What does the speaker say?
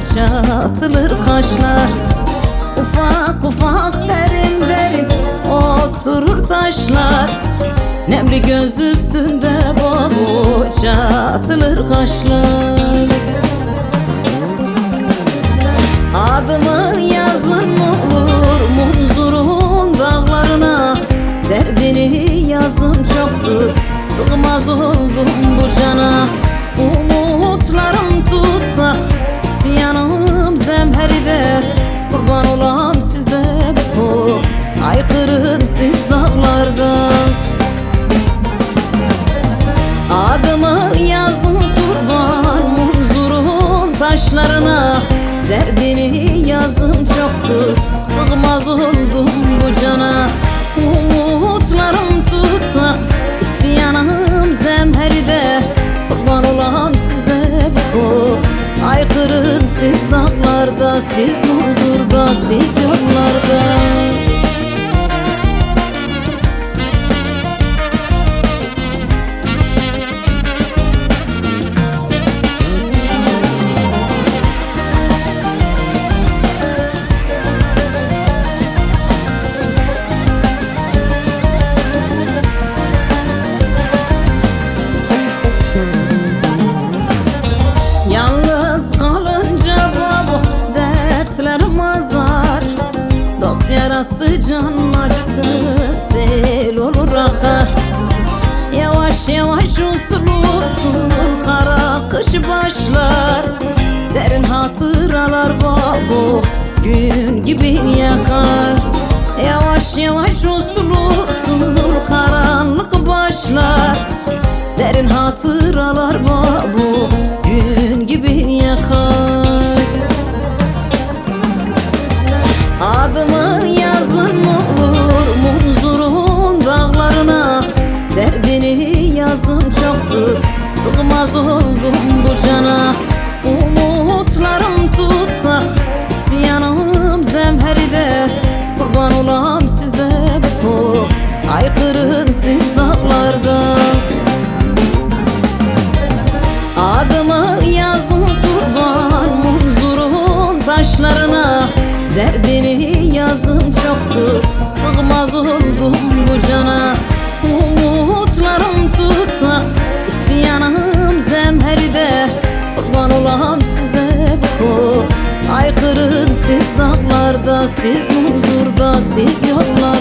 çatılır kaşlar. Ufak ufak derin derin oturur taşlar. Nemli göz üstünde babu çatılır kaşlar. Adımı yazın mı olur munzurun dağlarına? Derdini yazım çoktur sığmaz oldum siz dağlarda Siz huzurda siz yollarda can acısı sel olur akar Yavaş yavaş usul usul kara kış başlar. Derin hatıralar babu gün gibi yakar. Yavaş yavaş usul usul karanlık başlar. Derin hatıralar babu aykırı siz dağlarda Adımı yazın kurban munzurun taşlarına. Derdini yazım çoktur Sığmaz oldum bu cana. Umutlarım tutsa isyanım zemheride Kurban olam size bu Aykırın siz dağlarda Siz munzurda siz yollarda